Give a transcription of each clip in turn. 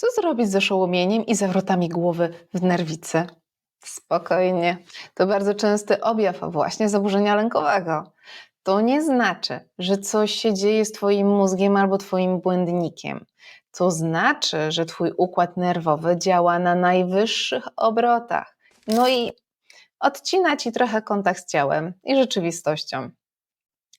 Co zrobić z oszołomieniem i zawrotami głowy w nerwicy? Spokojnie. To bardzo częsty objaw właśnie zaburzenia lękowego. To nie znaczy, że coś się dzieje z Twoim mózgiem albo Twoim błędnikiem. To znaczy, że Twój układ nerwowy działa na najwyższych obrotach. No i odcina Ci trochę kontakt z ciałem i rzeczywistością.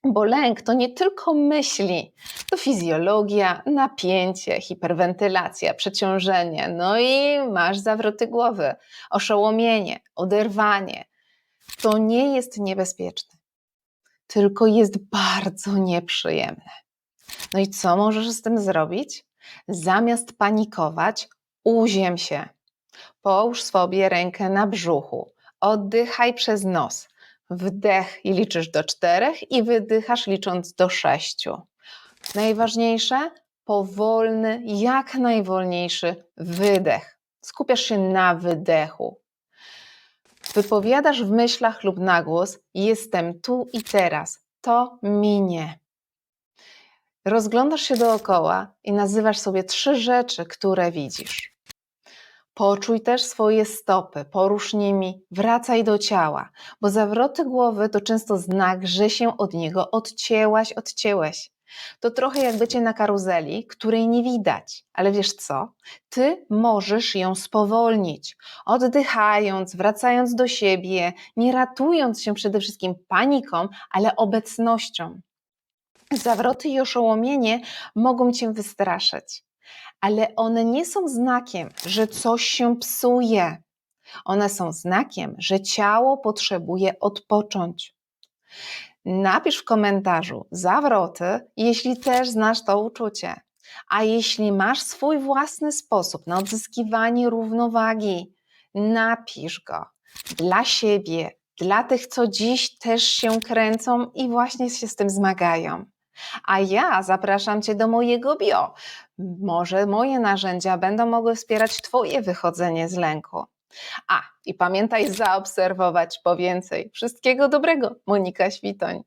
Bo lęk to nie tylko myśli, to fizjologia, napięcie, hiperwentylacja, przeciążenie, no i masz zawroty głowy, oszołomienie, oderwanie. To nie jest niebezpieczne, tylko jest bardzo nieprzyjemne. No i co możesz z tym zrobić? Zamiast panikować, uziem się. Połóż sobie rękę na brzuchu, oddychaj przez nos. Wdech i liczysz do czterech i wydychasz licząc do sześciu. Najważniejsze, powolny, jak najwolniejszy wydech. Skupiasz się na wydechu. Wypowiadasz w myślach lub na głos: Jestem tu i teraz. To minie. Rozglądasz się dookoła i nazywasz sobie trzy rzeczy, które widzisz. Poczuj też swoje stopy, porusz nimi, wracaj do ciała, bo zawroty głowy to często znak, że się od niego odcięłaś, odcięłeś. To trochę jak bycie na karuzeli, której nie widać, ale wiesz co? Ty możesz ją spowolnić, oddychając, wracając do siebie, nie ratując się przede wszystkim paniką, ale obecnością. Zawroty i oszołomienie mogą cię wystraszyć, ale one nie są znakiem, że coś się psuje. One są znakiem, że ciało potrzebuje odpocząć. Napisz w komentarzu zawroty, jeśli też znasz to uczucie. A jeśli masz swój własny sposób na odzyskiwanie równowagi, napisz go dla siebie, dla tych, co dziś też się kręcą i właśnie się z tym zmagają. A ja zapraszam Cię do mojego bio. Może moje narzędzia będą mogły wspierać Twoje wychodzenie z lęku. A, i pamiętaj zaobserwować po więcej. Wszystkiego dobrego, Monika Świtoń.